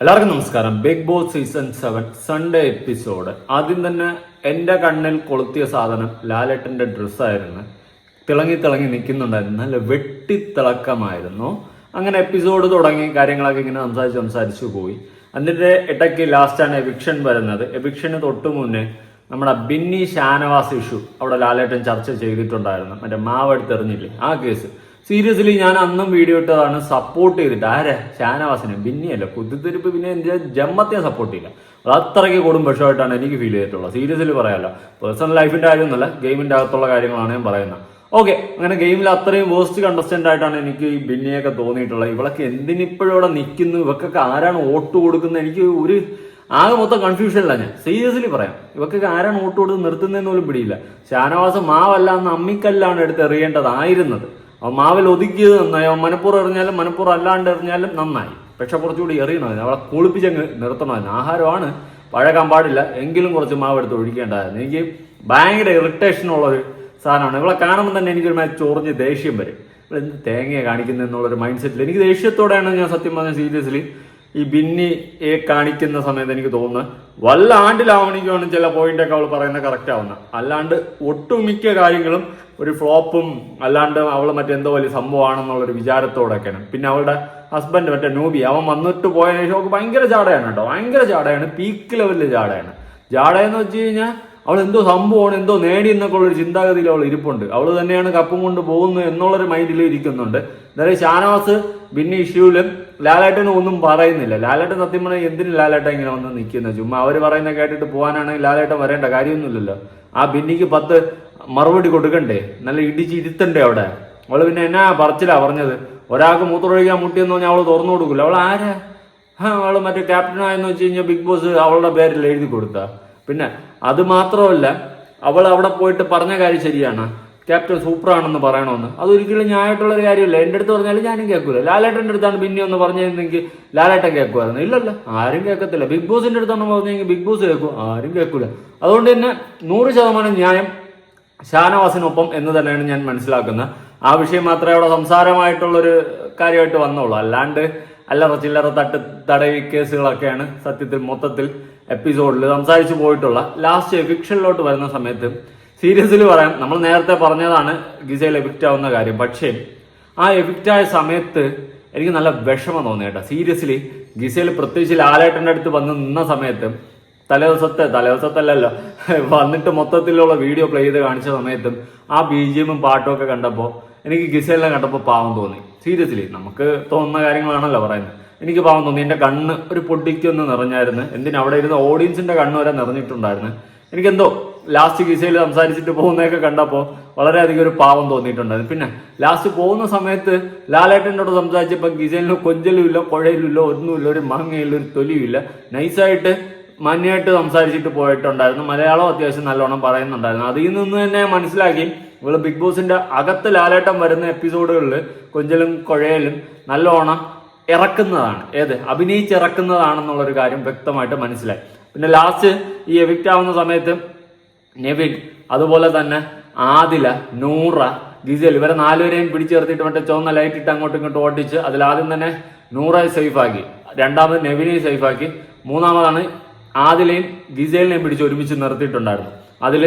എല്ലാവർക്കും നമസ്കാരം. Bigg Boss season seven Sunday episode ആദ്യം തന്നെ എന്റെ കണ്ണിൽ കൊളുത്തിയ സാധനം ലാലേട്ടന്റെ ഡ്രസ്സായിരുന്നു തിളങ്ങി തിളങ്ങി നിൽക്കുന്നുണ്ടായിരുന്നു. നല്ല വെട്ടിത്തിളക്കമായിരുന്നു. അങ്ങനെ എപ്പിസോഡ് തുടങ്ങി കാര്യങ്ങളൊക്കെ ഇങ്ങനെ സംസാരിച്ച് സംസാരിച്ചു പോയി. അതിന്റെ ഇടയ്ക്ക് ലാസ്റ്റാണ് എവിക്ഷൻ വരുന്നത്. എവിക്ഷന് തൊട്ട് മുന്നേ നമ്മുടെ ബിന്നി ഷാനവാസ് ഇഷ്യൂ അവിടെ ലാലേട്ടൻ ചർച്ച ചെയ്തിട്ടുണ്ടായിരുന്നു. മറ്റേ മാവ് എടുത്തെറിഞ്ഞില്ലേ? ആ കേസ് സീരിയസ്ലി ഞാൻ അന്നും വീഡിയോ ഇട്ടതാണ് സപ്പോർട്ട് ചെയ്തിട്ട്. ആരെ? ഷാനവാസിനെ. ബിന്നിയല്ല? കുത്തിത്തിരിപ്പ് പിന്നെ എന്റെ ജമ്മത്തെ സപ്പോർട്ട് ചെയ്യില്ല. അത് അത്രയ്ക്ക് കൂടും വിഷമായിട്ടാണ് എനിക്ക് ഫീൽ ചെയ്തിട്ടുള്ളത്. സീരിയസ്ലി പറയാമല്ലോ പേഴ്സണൽ ലൈഫിന്റെ കാര്യമൊന്നുമല്ല. ഗെയിമിന്റെ അകത്തുള്ള കാര്യങ്ങളാണ് ഞാൻ പറയുന്നത്. ഓക്കെ അങ്ങനെ ഗെയിമിൽ അത്രയും വേസ്റ്റ് കണ്ടസ്റ്റന്റ് ആയിട്ടാണ് എനിക്ക് ഈ ബിന്നിയൊക്കെ തോന്നിയിട്ടുള്ളത്. ഇവളൊക്കെ എന്തിനിപ്പോഴും ഇവിടെ നിൽക്കുന്നു? ഇവക്കൊക്കെ ആരാണ് വോട്ട് കൊടുക്കുന്നത്? എനിക്ക് ഒരു ആകെ മൊത്തം കൺഫ്യൂഷനിലാണ് ഞാൻ. സീരിയസ്ലി പറയാം. ഇവക്കൊക്കെ ആരാണ് വോട്ട് കൊടുത്ത് നിർത്തുന്നതെന്ന് പോലും പിടിയില്ല. ഷാനവാസ് മാവല്ല എന്ന് അമ്മിക്കല്ലാണ് എടുത്ത് എറിയേണ്ടതായിരുന്നത്. അവൻ മാവിൽ ഒതുക്കിയത് നന്നായി. അവൻ മനപ്പൂർവം എറിഞ്ഞാലും മനപ്പൂർവം അല്ലാണ്ട് എറിഞ്ഞാലും നന്നായി. പക്ഷെ കുറച്ചുകൂടി എറിയണമായിരുന്നു അവളെ കുളിപ്പിച്ചങ്ങ് നിർത്തണമായിരുന്നു ആഹാരമാണ്. പഴകാൻ പാടില്ല. എങ്കിലും കുറച്ച് മാവ് എടുത്ത് ഒഴിക്കേണ്ടതായിരുന്നു. എനിക്ക് ഭയങ്കര ഉള്ളൊരു സാധനമാണ്. ഇവളെ കാണുമ്പോൾ തന്നെ എനിക്കൊരു മാച്ച് ചൊറിഞ്ഞ് ദേഷ്യം വരും. ഇവിടെ എന്ത് തേങ്ങയെ എന്നുള്ളൊരു മൈൻഡ് സെറ്റിൽ എനിക്ക് ദേഷ്യത്തോടെയാണ് ഞാൻ സത്യം പറഞ്ഞ സീരിയസ്ലി ഈ ബിന്നിയെ കാണിക്കുന്ന സമയത്ത് എനിക്ക് തോന്നുന്നത് വല്ല ചില പോയിന്റൊക്കെ അവൾ പറയുന്നത് കറക്റ്റ് ആവുന്നത് അല്ലാണ്ട് ഒട്ടുമിക്ക കാര്യങ്ങളും ഒരു ഫ്ലോപ്പും അല്ലാണ്ട് അവൾ മറ്റെന്തോ വലിയ സംഭവമാണെന്നുള്ളൊരു വിചാരത്തോടൊക്കെയാണ് പിന്നെ അവളുടെ ഹസ്ബൻഡ് മറ്റേ നൂബി അവൻ വന്നിട്ട് പോയതിനു ശേഷം അവൾക്ക് ഭയങ്കര ജാടയാണ് കേട്ടോ. ഭയങ്കര ജാടയാണ് പീക്ക് ലെവലിൽ ചാടയാണ്. ജാടയെന്ന് വെച്ച് കഴിഞ്ഞാൽ അവൾ എന്തോ സംഭവമാണ് എന്തോ നേടി എന്നൊക്കെ ഉള്ളൊരു ചിന്താഗതിയിൽ അവൾ ഇരിപ്പുണ്ട്. അവൾ തന്നെയാണ് കപ്പും കൊണ്ട് പോകുന്നത് എന്നുള്ളൊരു മൈൻഡിൽ ഇരിക്കുന്നുണ്ട്. എന്തായാലും ഷാനവാസ് പിന്നെ ഇഷ്യൂലും ലാലേട്ടനും ഒന്നും പറയുന്നില്ല. ലാലേട്ടൻ സത്യം പറഞ്ഞാൽ എന്തിന് ലാലേട്ടൻ ഇങ്ങനെ വന്ന് നിൽക്കുന്നത് ചുമ്മാ അവർ പറയുന്ന കേട്ടിട്ട് പോകാനാണെങ്കിൽ ലാലേട്ടൻ വരേണ്ട കാര്യമൊന്നുമില്ലല്ലോ. ആ ബിന്നിക്ക് പത്ത് മറുപടി കൊടുക്കണ്ടേ? നല്ല ഇടിച്ച് ഇരുത്തണ്ടേ അവിടെ? അവൾ പിന്നെ എന്നാ പറച്ചിലാ പറഞ്ഞത്? ഒരാൾക്ക് മൂത്രമൊഴിക്കാൻ മുട്ടിയെന്ന് പറഞ്ഞാൽ അവൾ തുറന്നു കൊടുക്കില്ല അവൾ ആരാ? അവൾ മറ്റേ ക്യാപ്റ്റനായെന്ന് വെച്ച് കഴിഞ്ഞാൽ ബിഗ് ബോസ് അവളുടെ പേരിൽ എഴുതി കൊടുത്ത. പിന്നെ അത് മാത്രമല്ല അവൾ അവിടെ പോയിട്ട് പറഞ്ഞ കാര്യം ശരിയാണ്. ക്യാപ്റ്റൻ സൂപ്പറാണെന്ന് പറയണമെന്ന് അതൊരിക്കലും ഞായിട്ടുള്ള ഒരു കാര്യമല്ല. എന്റെ അടുത്ത് പറഞ്ഞാലും ഞാനും കേൾക്കില്ല ലാലേട്ടന്റെ അടുത്താണ് പിന്നെ ഒന്ന് പറഞ്ഞിരുന്നെങ്കിൽ ലാലേട്ടൻ കേൾക്കുമായിരുന്നു. ഇല്ലല്ല ആരും കേൾക്കത്തില്ല. ബിഗ് ബോസിന്റെ അടുത്താണ് പറഞ്ഞെങ്കിൽ ബിഗ് ബോസ് കേൾക്കും. ആരും കേൾക്കില്ല അതുകൊണ്ട് തന്നെ നൂറ് ശതമാനം ന്യായം ഷാനവാസിനൊപ്പം എന്ന് തന്നെയാണ് ഞാൻ മനസ്സിലാക്കുന്നത് ആ വിഷയം മാത്രമേ അവിടെ സംസാരമായിട്ടുള്ളൊരു കാര്യമായിട്ട് വന്നുള്ളൂ. അല്ലാണ്ട് അല്ലറ ചില്ലറ തട്ട് തടവി കേസുകളൊക്കെയാണ് സത്യത്തിൽ മൊത്തത്തിൽ എപ്പിസോഡിൽ സംസാരിച്ചു പോയിട്ടുള്ള ലാസ്റ്റ് ഫിക്ഷനിലോട്ട് വരുന്ന സമയത്ത് സീരിയസ്ലി പറയാം നമ്മൾ നേരത്തെ പറഞ്ഞതാണ് ഗിസയിൽ എഫിക്റ്റ് ആവുന്ന കാര്യം. പക്ഷേ ആ എഫിക്റ്റ് ആയ സമയത്ത് എനിക്ക് നല്ല വിഷമം തോന്നി കേട്ടോ. സീരിയസ്ലി ഗിസയിൽ പ്രത്യേകിച്ച് ലാലേട്ടന്റെ അടുത്ത് വന്ന് നിന്ന സമയത്ത് തലേദിവസത്തെ തലേദിവസത്തല്ലല്ലോ വന്നിട്ട് മൊത്തത്തിലുള്ള വീഡിയോ പ്ലേ ചെയ്ത് കാണിച്ച സമയത്തും ആ ബി ജി എമ്മും പാട്ടും ഒക്കെ കണ്ടപ്പോൾ എനിക്ക് ഗിസെല്ലാം കണ്ടപ്പോൾ പാവം തോന്നി. സീരിയസ്ലി നമുക്ക് തോന്നുന്ന കാര്യങ്ങളാണല്ലോ പറയുന്നത്. എനിക്ക് പാവം തോന്നി. എന്റെ കണ്ണ് ഒരു പൊട്ടിക്കൊന്ന് നിറഞ്ഞായിരുന്നു. എന്തിനാ? അവിടെ ഇരുന്ന ഓഡിയൻസിന്റെ കണ്ണ് വരെ നിറഞ്ഞിട്ടുണ്ടായിരുന്നു. എനിക്കെന്തോ ലാസ്റ്റ് ഗീസയിൽ സംസാരിച്ചിട്ട് പോകുന്നതൊക്കെ കണ്ടപ്പോൾ വളരെയധികം ഒരു പാവം തോന്നിയിട്ടുണ്ട് പിന്നെ ലാസ്റ്റ് പോകുന്ന സമയത്ത് ലാലേട്ടനോട് സംസാരിച്ചപ്പോൾ ഗിസലിന് കൊഞ്ചലുമില്ല കുഴയിലില്ല ഒന്നുമില്ല ഒരു മാങ്ങയില്ല ഒരു തൊലിയുമില്ല നൈസായിട്ട് മാന്യമായിട്ട് സംസാരിച്ചിട്ട് പോയിട്ടുണ്ടായിരുന്നു. മലയാളം അത്യാവശ്യം നല്ലോണം പറയുന്നുണ്ടായിരുന്നു. അതിൽ നിന്ന് തന്നെ മനസ്സിലാക്കി ഇവൾ ബിഗ് ബോസിന്റെ അകത്ത് ലാലേട്ടം വരുന്ന എപ്പിസോഡുകളിൽ കൊഞ്ചലും കുഴയലും നല്ലോണം ഇറക്കുന്നതാണ്. ഏത്? അഭിനയിച്ചിറക്കുന്നതാണെന്നുള്ളൊരു കാര്യം വ്യക്തമായിട്ട് മനസ്സിലായി. പിന്നെ ലാസ്റ്റ് ഈ എവിക്റ്റ് ആവുന്ന സമയത്ത് നെവിൻ അതുപോലെ തന്നെ ആദില നൂറ ഗിസൽ ഇവരെ നാലുപേരെയും പിടിച്ചേർത്തിട്ട് മറ്റേ ചുവന്ന ലൈറ്റ് ഇട്ട് അങ്ങോട്ടും ഇങ്ങോട്ടും ഓടിച്ച് അതിൽ ആദ്യം തന്നെ നൂറെ സേഫാക്കി രണ്ടാമത് നെവിനെയും സേഫാക്കി മൂന്നാമതാണ് ആദിലയും ഗിസേലിനെയും പിടിച്ച് ഒരുമിച്ച് നിർത്തിയിട്ടുണ്ടായിരുന്നു. അതിൽ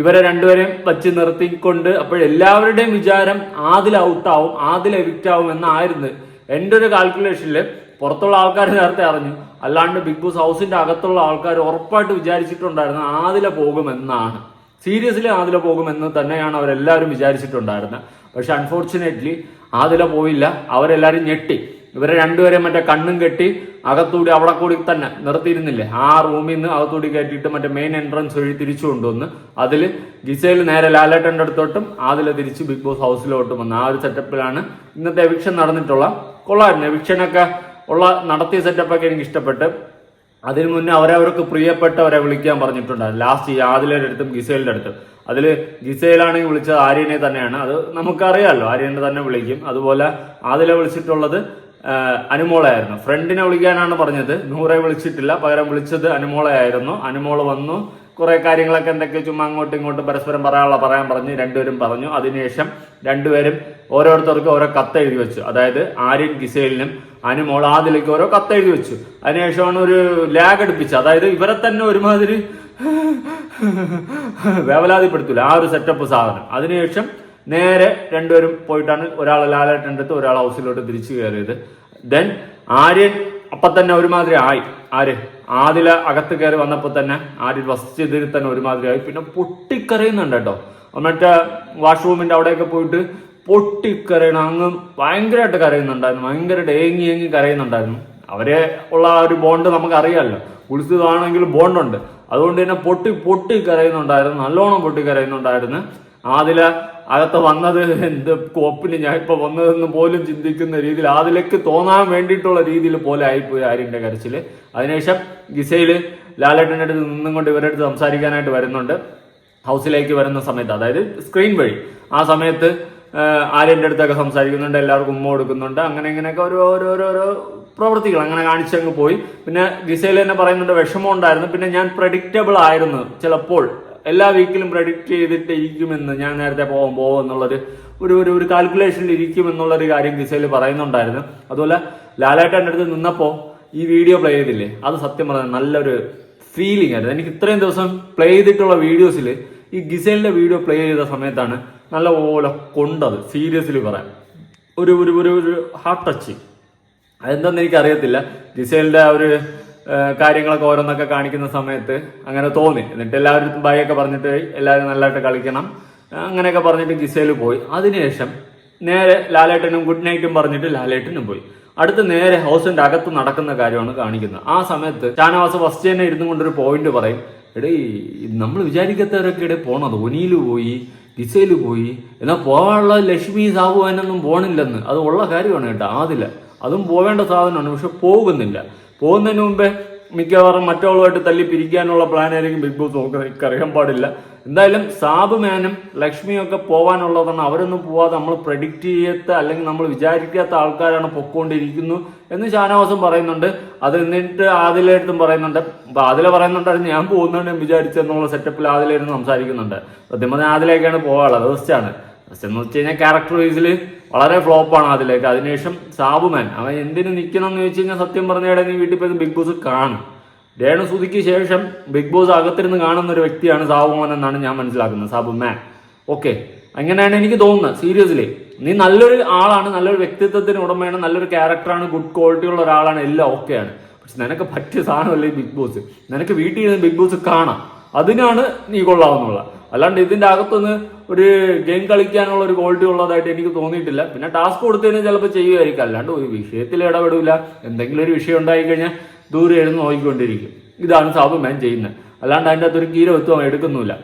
ഇവരെ രണ്ടുപേരെയും വച്ച് നിർത്തിക്കൊണ്ട് അപ്പോഴെല്ലാവരുടെയും വിചാരം ആദിൽ ഔട്ടാവും ആദിൽ എവിക്റ്റ് എന്നായിരുന്നു. എന്റെ ഒരു കാൽക്കുലേഷനിൽ പുറത്തുള്ള ആൾക്കാർ നേരത്തെ അറിഞ്ഞു. അല്ലാണ്ട് ബിഗ് ബോസ് ഹൗസിന്റെ അകത്തുള്ള ആൾക്കാർ ഉറപ്പായിട്ട് വിചാരിച്ചിട്ടുണ്ടായിരുന്നു ആദില പോകുമെന്നാണ്. സീരിയസ്ലി ആദില പോകുമെന്ന് തന്നെയാണ് അവരെല്ലാവരും വിചാരിച്ചിട്ടുണ്ടായിരുന്നത്. പക്ഷെ അൺഫോർച്ചുനേറ്റ്ലി ആദില പോയില്ല. അവരെല്ലാവരും ഞെട്ടി. ഇവരെ രണ്ടുപേരെയും മറ്റേ കണ്ണും കെട്ടി അകത്തൂടി അവിടെ കൂടി തന്നെ നിർത്തിയിരുന്നില്ലേ? ആ റൂമിൽ നിന്ന് അകത്തൂടി കയറ്റിയിട്ട് മറ്റേ മെയിൻ എൻട്രൻസ് വഴി തിരിച്ചു കൊണ്ടുവന്ന് അതിൽ ഗിസയിൽ നേരെ ലാലേട്ടന്റെ അടുത്തോട്ടും ആദില തിരിച്ച് ബിഗ് ബോസ് ഹൗസിലോട്ടും വന്ന്. ആ ഒരു സെറ്റപ്പിലാണ് ഇന്നത്തെ എവിക്ഷൻ നടന്നിട്ടുള്ള. കൊള്ളായിരുന്നു എവിക്ഷനൊക്കെ ഉള്ള നടത്തിയ സെറ്റപ്പൊക്കെ എനിക്ക് ഇഷ്ടപ്പെട്ട് അതിനു മുന്നേ അവരവർക്ക് പ്രിയപ്പെട്ടവരെ വിളിക്കാൻ പറഞ്ഞിട്ടുണ്ട് ലാസ്റ്റ് ഈ ആദിലയുടെ അടുത്തും ഗിസേലിന്റെ അടുത്തും. അതിൽ ഗിസേലാണെങ്കിൽ വിളിച്ചത് ആര്യനെ തന്നെയാണ്. അത് നമുക്കറിയാമല്ലോ ആര്യനെ തന്നെ വിളിക്കും. അതുപോലെ ആദില വിളിച്ചിട്ടുള്ളത് അനുമോളയായിരുന്നു. ഫ്രണ്ടിനെ വിളിക്കാനാണ് പറഞ്ഞത്. നൂറെ വിളിച്ചിട്ടില്ല. പകരം വിളിച്ചത് അനുമോളയായിരുന്നു. അനുമോള വന്നു. കുറെ കാര്യങ്ങളൊക്കെ എന്തൊക്കെ ചുമ്മാ അങ്ങോട്ടും ഇങ്ങോട്ടും പരസ്പരം പറയാനുള്ള പറയാൻ പറഞ്ഞ് രണ്ടുപേരും പറഞ്ഞു. അതിനുശേഷം രണ്ടുപേരും ഓരോരുത്തർക്കും ഓരോ കത്ത് എഴുതി വെച്ചു. അതായത് ആര്യൻ ഗിസേലിനും അനുമോൾ ആദിലേക്ക് ഓരോ കത്ത് എഴുതി വെച്ചു. അതിനുശേഷമാണ് ഒരു ലാഗ് അടുപ്പിച്ചത് അതായത് ഇവരെ തന്നെ ഒരുമാതിരി വേവലാതിപ്പെടുത്തൂല. ആ ഒരു സെറ്റപ്പ് സാധനം. അതിനുശേഷം നേരെ രണ്ടുപേരും പോയിട്ടാണ് ഒരാൾ ലാലേട്ടന്റെ അടുത്ത് ഒരാൾ ഹൗസിലോട്ട് തിരിച്ചു കയറിയത്. ദെൻ ആര്യൻ അപ്പൊ തന്നെ ഒരുമാതിരി ആയി. ആര്? ആദില അകത്ത് കയറി വന്നപ്പോൾ തന്നെ ആര് ഫസ്റ്റ് തന്നെ ഒരുമാതിരി ആയി. പിന്നെ പൊട്ടിക്കരയുന്നുണ്ട് കേട്ടോ. മറ്റേ വാഷ്റൂമിന്റെ അവിടെയൊക്കെ പോയിട്ട് പൊട്ടിക്കരയണം അങ്ങ് ഭയങ്കരമായിട്ട് കരയുന്നുണ്ടായിരുന്നു. ഭയങ്കര ഏങ്ങി ഏങ്ങി കരയുന്നുണ്ടായിരുന്നു. അവരെ ഉള്ള ആ ഒരു ബോണ്ട് നമുക്ക് അറിയാമല്ലോ കുളിച്ചതാണെങ്കിൽ ബോണ്ടുണ്ട് അതുകൊണ്ട് തന്നെ പൊട്ടി പൊട്ടി കരയുന്നുണ്ടായിരുന്നു നല്ലോണം പൊട്ടി കരയുന്നുണ്ടായിരുന്നു ആദില അകത്ത് വന്നത് എന്ത് കോപ്പിന് ഞാൻ ഇപ്പൊ വന്നതെന്ന് പോലും ചിന്തിക്കുന്ന രീതിയിൽ അതിലേക്ക് തോന്നാൻ വേണ്ടിയിട്ടുള്ള രീതിയിൽ പോലെ ആയിപ്പോയി ആര്യന്റെ കരച്ചിൽ. അതിനുശേഷം ഗിസയിൽ ലാലേട്ടന്റെ അടുത്ത് നിന്നും കൊണ്ട് ഇവരുടെ അടുത്ത് സംസാരിക്കാനായിട്ട് വരുന്നുണ്ട്. ഹൗസിലേക്ക് വരുന്ന സമയത്ത് അതായത് സ്ക്രീൻ വഴി. ആ സമയത്ത് ആര്യന്റെ അടുത്തൊക്കെ സംസാരിക്കുന്നുണ്ട് എല്ലാവർക്കും ഉമ്മ കൊടുക്കുന്നുണ്ട്. അങ്ങനെ ഇങ്ങനെയൊക്കെ ഓരോ ഓരോരോ പ്രവൃത്തികൾ അങ്ങനെ കാണിച്ചങ്ങ് പോയി. പിന്നെ ഗിസയിൽ തന്നെ പറയുന്നുണ്ട് വിഷമം ഉണ്ടായിരുന്നു. പിന്നെ ഞാൻ പ്രഡിക്റ്റബിൾ ആയിരുന്നു ചിലപ്പോൾ. എല്ലാ വീക്കിലും പ്രഡിക്റ്റ് ചെയ്തിട്ട് ഇരിക്കുമെന്ന് ഞാൻ നേരത്തെ പോകാൻ പോകും എന്നുള്ളൊരു ഒരു ഒരു ഒരു കാൽക്കുലേഷനിൽ ഇരിക്കും എന്നുള്ളൊരു കാര്യം ഗിസയിൽ പറയുന്നുണ്ടായിരുന്നു. അതുപോലെ ലാലേട്ടന്റെ അടുത്ത് നിന്നപ്പോൾ ഈ വീഡിയോ പ്ലേ ചെയ്തില്ലേ? അത് സത്യം പറഞ്ഞാൽ നല്ലൊരു ഫീലിംഗ് ആയിരുന്നു. എനിക്ക് ഇത്രയും ദിവസം പ്ലേ ചെയ്തിട്ടുള്ള വീഡിയോസിൽ ഈ ഗിസേലിന്റെ വീഡിയോ പ്ലേ ചെയ്ത സമയത്താണ് നല്ലപോലെ കൊണ്ടത് സീരിയസ്ലി പറയാം ഒരു ഒരു ഒരു ഹാർട്ട് ടച്ചിങ് അതെന്താണെന്ന് എനിക്കറിയത്തില്ല. ജിസേലിന്റെ ആ ഒരു കാര്യങ്ങളൊക്കെ ഓരോന്നൊക്കെ കാണിക്കുന്ന സമയത്ത് അങ്ങനെ തോന്നി. എന്നിട്ട് എല്ലാവരും ബൈയൊക്കെ പറഞ്ഞിട്ട് എല്ലാവരും നല്ലതായിട്ട് കളിക്കണം. അങ്ങനെയൊക്കെ പറഞ്ഞിട്ട് ജിസയിൽ പോയി. അതിനുശേഷം നേരെ ലാലേട്ടനും ഗുഡ് നൈറ്റും പറഞ്ഞിട്ട് ലാലേട്ടനും പോയി. അടുത്ത് നേരെ ഹൗസിന്റെ അകത്ത് നടക്കുന്ന കാര്യമാണ് കാണിക്കുന്നത്. ആ സമയത്ത് ഷാനവാസ് ഫസ്റ്റ് തന്നെ ഇരുന്നു കൊണ്ടൊരു പോയിന്റ് പറയും. എടേ നമ്മൾ വിചാരിക്കാത്തവരൊക്കെ ഇടയിൽ പോണത്. ഒനിയിൽ പോയി ഗിസയിൽ പോയി. എന്നാൽ പോകാനുള്ള ലക്ഷ്മി സാബു അതിനൊന്നും പോണില്ലെന്ന്. അത് ഉള്ള കാര്യമാണ് കേട്ടോ. ആദില്ല അതും പോവേണ്ട സാധനമാണ്. പക്ഷെ പോകുന്നില്ല. പോകുന്നതിന് മുമ്പേ മിക്കവാറും മറ്റുള്ളവരുമായിട്ട് തല്ലി പിരിക്കാനുള്ള പ്ലാൻ ആയിരിക്കും ബിഗ് ബോസ് നോക്കുന്നത്. അറിയാൻ പാടില്ല. എന്തായാലും സാബു മേനും ലക്ഷ്മിയും ഒക്കെ പോവാനുള്ളതാണ്. അവരൊന്നും പോവാതെ നമ്മൾ പ്രഡിക്റ്റ് ചെയ്യാത്ത അല്ലെങ്കിൽ നമ്മൾ വിചാരിക്കാത്ത ആൾക്കാരാണ് പൊക്കോണ്ടിരിക്കുന്നു എന്ന് ഷാനവാസം പറയുന്നുണ്ട്. അത് എന്നിട്ട് ആദിലായിട്ടും പറയുന്നുണ്ട്. അപ്പൊ ആദില പറയുന്നുണ്ടായിരുന്നു ഞാൻ പോകുന്നുണ്ട് വിചാരിച്ചെന്നുള്ള സെറ്റപ്പിൽ ആദിലായിരുന്നു സംസാരിക്കുന്നുണ്ട്. സത്യം പറഞ്ഞാൽ ആദിലേക്കാണ് പോകാനുള്ളത്. ഫസ്റ്റാണ് ഫസ്റ്റ് എന്ന് വെച്ച് കഴിഞ്ഞാൽ ക്യാരക്ടർ വൈസിൽ വളരെ ഫ്ലോപ്പാണ് അതിലേക്ക്. അതിനുശേഷം സാബുമാൻ. അവൻ എന്തിനു നിൽക്കണം എന്ന് ചോദിച്ചു കഴിഞ്ഞാൽ സത്യം പറഞ്ഞാൽ നീ വീട്ടിൽ പോയി ബിഗ് ബോസ് കാണും. രേണുസുതിക്ക് ശേഷം ബിഗ് ബോസ് അകത്തിരുന്ന് കാണുന്ന ഒരു വ്യക്തിയാണ് സാബുമാൻ എന്നാണ് ഞാൻ മനസ്സിലാക്കുന്നത്. സാബുമാൻ. ഓക്കെ. അങ്ങനെയാണ് എനിക്ക് തോന്നുന്നത്. സീരിയസ്ലി. നീ നല്ലൊരു ആളാണ് നല്ലൊരു വ്യക്തിത്വത്തിന് ഉടമയാണ് നല്ലൊരു ക്യാരക്ടറാണ് ഗുഡ് ക്വാളിറ്റി ഉള്ള ഒരാളാണ് എല്ലാം ഓക്കെയാണ്. പക്ഷെ നിനക്ക് പറ്റിയ സാധനമല്ലേ ബിഗ് ബോസ്? നിനക്ക് വീട്ടിൽ ഇരുന്ന് ബിഗ് ബോസ് കാണാം. അതിനാണ് നീ കൊള്ളാവുന്നുള്ള അല്ലാണ്ട് ഇതിന്റെ അകത്തുനിന്ന് ഒരു ഗെയിം കളിക്കാനുള്ള ഒരു ക്വാളിറ്റി ഉള്ളതായിട്ട് എനിക്ക് തോന്നിയിട്ടില്ല. പിന്നെ ടാസ്ക് കൊടുത്തതിന് ചിലപ്പോൾ ചെയ്യുമായിരിക്കും. അല്ലാണ്ട് ഒരു വിഷയത്തിൽ ഇടപെടില്ല എന്തെങ്കിലും ഒരു വിഷയം ഉണ്ടായി കഴിഞ്ഞാൽ ദൂരെ ഇരുന്ന് നോക്കിക്കൊണ്ടിരിക്കും. ഇതാണ് സാബു മാൻ ചെയ്യുന്നത്. അല്ലാണ്ട് അതിന്റെ അകത്തൊരു കീരവത്വം എടുക്കുന്നില്ല.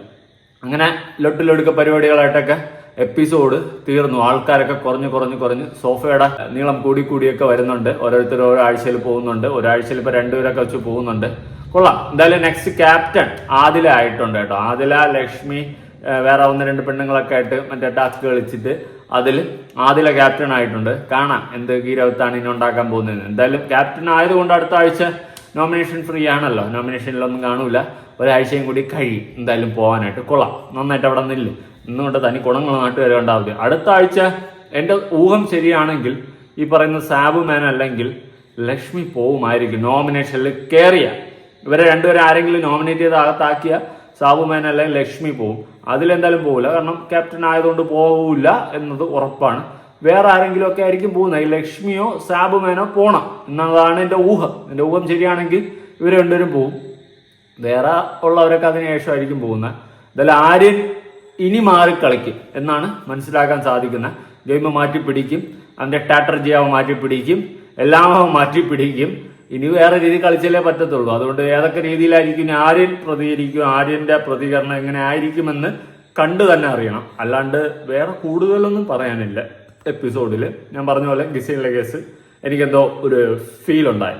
അങ്ങനെ ലൊട്ടിലൊടുക്ക പരിപാടികളായിട്ടൊക്കെ എപ്പിസോഡ് തീർന്നു. ആൾക്കാരൊക്കെ കുറഞ്ഞു കുറഞ്ഞു കുറഞ്ഞ് സോഫയുടെ നീളം കൂടി കൂടിയൊക്കെ വരുന്നുണ്ട്. ഓരോരുത്തർ ഓരോ ആഴ്ചയിൽ പോകുന്നുണ്ട്. ഒരാഴ്ചയിൽ ഇപ്പോൾ രണ്ടുപേരൊക്കെ വെച്ച് പോകുന്നുണ്ട്. കൊള്ളാം. എന്തായാലും നെക്സ്റ്റ് ക്യാപ്റ്റൻ ആദില ആയിട്ടുണ്ട് കേട്ടോ. ആദില ലക്ഷ്മി വേറെ ഒന്ന് രണ്ട് പെണ്ണുങ്ങളൊക്കെ ആയിട്ട് മറ്റേ ടാസ്ക് കളിച്ചിട്ട് അതിൽ ആദില ക്യാപ്റ്റൻ ആയിട്ടുണ്ട്. കാണാം എന്ത് ഗീരവത്താണ് ഇനി ഉണ്ടാക്കാൻ പോകുന്നത്. എന്തായാലും ക്യാപ്റ്റൻ ആയതുകൊണ്ട് അടുത്ത ആഴ്ച നോമിനേഷൻ ഫ്രീ ആണല്ലോ. നോമിനേഷനിലൊന്നും കാണൂല. ഒരാഴ്ചയും കൂടി കഴിയും. എന്തായാലും പോകാനായിട്ട് കൊള്ളാം. നന്നായിട്ട് അവിടെ നിന്നില്ല ഇന്നുകൊണ്ട് തനി കുണങ്ങൾ വരെ ഉണ്ടാവില്ല അടുത്ത ആഴ്ച എന്റെ ഊഹം ശരിയാണെങ്കിൽ ഈ പറയുന്ന സാബു മാൻ അല്ലെങ്കിൽ ലക്ഷ്മി പോവുമായിരിക്കും. നോമിനേഷനിൽ കയറിയ ഇവരെ രണ്ടുപേരും ആരെങ്കിലും നോമിനേറ്റ് ചെയ്ത് അകത്താക്കിയ സാബുമേൻ അല്ലെങ്കിൽ ലക്ഷ്മി പോവും. അതിലെന്തായാലും പോകില്ല കാരണം ക്യാപ്റ്റൻ ആയതുകൊണ്ട് പോവില്ല എന്നത് ഉറപ്പാണ്. വേറെ ആരെങ്കിലും ഒക്കെ ആയിരിക്കും പോകുന്നത്. ഈ ലക്ഷ്മിയോ സാബുമേനോ പോണം എന്നതാണ് എന്റെ ഊഹം. എന്റെ ഊഹം ശരിയാണെങ്കിൽ ഇവർ രണ്ടുപേരും പോവും. വേറെ ഉള്ളവരൊക്കെ അതിനുശേഷം ആയിരിക്കും പോകുന്നത്. എന്തായാലും ആര്യൻ ഇനി മാറി കളിക്കും എന്നാണ് മനസ്സിലാക്കാൻ സാധിക്കുന്നത്. ഗെയിം മാറ്റി പിടിക്കും അവന്റെ അവൻ മാറ്റി പിടിക്കും എല്ലാം മാറ്റി പിടിക്കും ഇനി വേറെ രീതി കളിച്ചാലേ പറ്റത്തുള്ളൂ. അതുകൊണ്ട് ഏതൊക്കെ രീതിയിലായിരിക്കും ആര്യൻ പ്രതികരിക്കും ആര്യന്റെ പ്രതികരണം എങ്ങനെ ആയിരിക്കുമെന്ന് കണ്ടു തന്നെ അറിയണം. അല്ലാണ്ട് വേറെ കൂടുതലൊന്നും പറയാനില്ല എപ്പിസോഡിൽ ഞാൻ പറഞ്ഞ പോലെ ഗിസയിലെ കേസ് എനിക്കെന്തോ ഒരു ഫീൽ ഉണ്ടായി.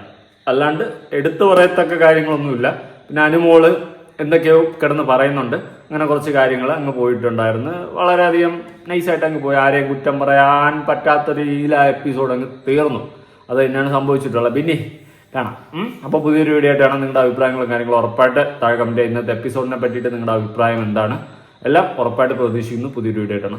അല്ലാണ്ട് എടുത്തു പറയത്തക്ക കാര്യങ്ങളൊന്നുമില്ല. പിന്നെ അനുമോൾ എന്തൊക്കെയോ കിടന്ന് പറയുന്നുണ്ട്. അങ്ങനെ കുറച്ച് കാര്യങ്ങൾ അങ്ങ് പോയിട്ടുണ്ടായിരുന്നു. വളരെയധികം നൈസായിട്ട് അങ്ങ് പോയി. ആരെയും കുറ്റം പറയാൻ പറ്റാത്ത രീതിയിൽ ആ എപ്പിസോഡ് അങ്ങ് തീർന്നു. അത് തന്നെയാണ് സംഭവിച്ചിട്ടുള്ളത്. പിന്നെ കാണാം. അപ്പോൾ പുതിയൊരു വീഡിയോ ആയിട്ടാണ് നിങ്ങളുടെ അഭിപ്രായങ്ങളും കാര്യങ്ങളും ഉറപ്പായിട്ട് താഴെ കമന്റ് ഇന്നത്തെ എപ്പിസോഡിനെ പറ്റിയിട്ട് നിങ്ങളുടെ അഭിപ്രായം എന്താണ്? എല്ലാം ഉറപ്പായിട്ട് പ്രതീക്ഷിക്കുന്നു. പുതിയൊരു വീഡിയോ ആയിട്ടാണ്.